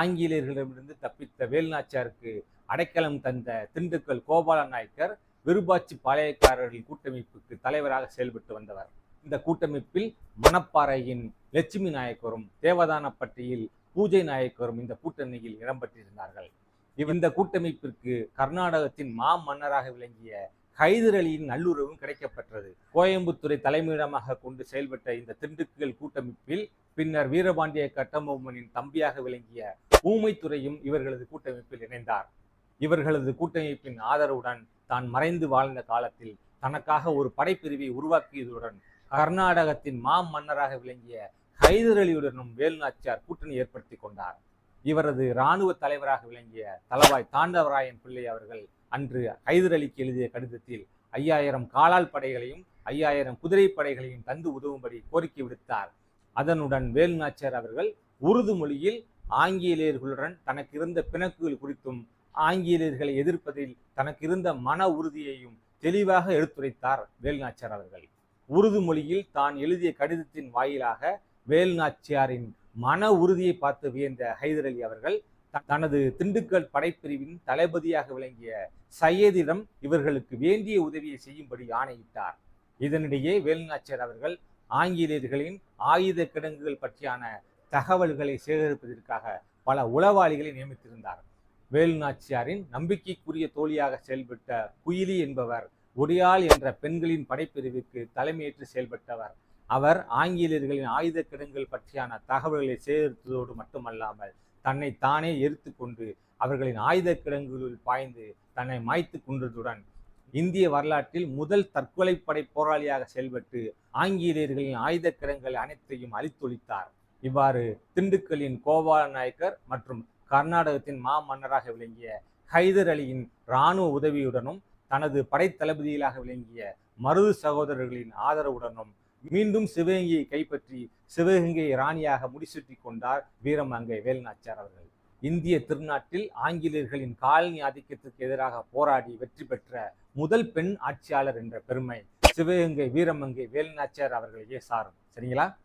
ஆங்கிலேயர்களிடமிருந்து தப்பித்த வேலுநாச்சியாருக்கு அடைக்கலம் தந்த திண்டுக்கல் கோபால நாயக்கர் விருபாச்சி பாளையக்காரர்கள் கூட்டமைப்புக்கு தலைவராக செயல்பட்டு வந்தவர். இந்த கூட்டமைப்பில் மணப்பாறையின் லட்சுமி நாயக்கரும் தேவதானப்பட்டியில் பூஜை நாயக்கரும் இந்த கூட்டணியில் இடம்பெற்றிருந்தார்கள். இவ் இந்த கூட்டமைப்பிற்கு கர்நாடகத்தின் மா மன்னராக விளங்கிய ஹைதர் அலியின் நல்லுறவும் கிடைக்கப்பெற்றது. கோயம்புத்தூரை தலைமையிடமாக கொண்டு செயல்பட்ட இந்த திண்டுக்கல் கூட்டமைப்பில் பின்னர் வீரபாண்டிய கட்டபொம்மனின் தம்பியாக விளங்கிய ஊமைத்துறையும் இவர்களது கூட்டமைப்பில் இணைந்தார். இவர்களது கூட்டமைப்பின் ஆதரவுடன் தான் மறைந்து வாழ்ந்த காலத்தில் தனக்காக ஒரு படைப்பிரிவை உருவாக்கியதுடன் கர்நாடகத்தின் மா மன்னராக விளங்கிய ஹைதர் அலியுடனும் வேலுநாச்சியார் கூட்டணி ஏற்படுத்தி கொண்டார். இவரது இராணுவ தலைவராக விளங்கிய தலவாய் தாண்டவராயன் பிள்ளை அவர்கள் அன்று ஹைதர் அலிக்கு எழுதிய கடிதத்தில் ஐயாயிரம் காலால் படைகளையும் ஐயாயிரம் குதிரை படைகளையும் தந்து உதவும்படி கோரிக்கை விடுத்தார். அதனுடன் வேலுநாச்சியார் அவர்கள் உருது மொழியில் ஆங்கிலேயர்களுடன் தனக்கு இருந்த பிணக்குகள் குறித்தும் ஆங்கிலேயர்களை எதிர்ப்பதில் தனக்கு இருந்த மன உறுதியையும் தெளிவாக எடுத்துரைத்தார் வேலுநாச்சியார் அவர்கள். உருது மொழியில் தான் எழுதிய கடிதத்தின் வாயிலாக வேலுநாச்சியாரின் மன உறுதியை பார்த்து வியந்த ஹைதர் அலி அவர்கள் தனது திண்டுக்கல் படைப்பிரிவின் தளபதியாக விளங்கிய சையதிடம் இவர்களுக்கு வேண்டிய உதவியை செய்யும்படி ஆணையிட்டார். இதனிடையே வேலுநாச்சியார் அவர்கள் ஆங்கிலேயர்களின் ஆயுத கிடங்குகள் பற்றியான தகவல்களை சேகரிப்பதற்காக பல உளவாளிகளை நியமித்திருந்தார். வேலுநாச்சியாரின் நம்பிக்கைக்குரிய தோழியாக செயல்பட்ட குயிலி என்பவர் ஒடியாள் என்ற பெண்களின் படைப்பிரிவுக்கு தலைமையேற்று செயல்பட்டவர். அவர் ஆங்கிலேயர்களின் ஆயுத கிடங்குகள் பற்றியான தகவல்களை சேகரித்ததோடு மட்டுமல்லாமல் தன்னை தானே எரித்து கொண்டு அவர்களின் ஆயுத கிடங்குகளில் பாய்ந்து தன்னை மாய்த்து கொண்டதுடன் இந்திய வரலாற்றில் முதல் தற்கொலைப்படை போராளியாக செயல்பட்டு ஆங்கிலேயர்களின் ஆயுத கிடங்குகள் அனைத்தையும் அழித்தொழித்தார். இவ்வாறு திண்டுக்கல்லின் கோபால நாயக்கர் மற்றும் கர்நாடகத்தின் மா மன்னராக விளங்கிய ஹைதர் அலியின் இராணுவ உதவியுடனும் தனது படைத்தளபதிகளாக விளங்கிய மருது சகோதரர்களின் ஆதரவுடனும் மீண்டும் சிவகங்கையை கைப்பற்றி சிவகங்கை ராணியாக முடிசூட்டி கொண்டார் வீரமங்கை வேலுநாச்சியார் அவர்கள். இந்திய திருநாட்டில் ஆங்கிலேயர்களின் காலனி ஆதிக்கத்திற்கு எதிராக போராடி வெற்றி பெற்ற முதல் பெண் ஆட்சியாளர் என்ற பெருமை சிவகங்கை வீரமங்கை வேலுநாச்சியார் அவர்களையே சாரும். சரிங்களா?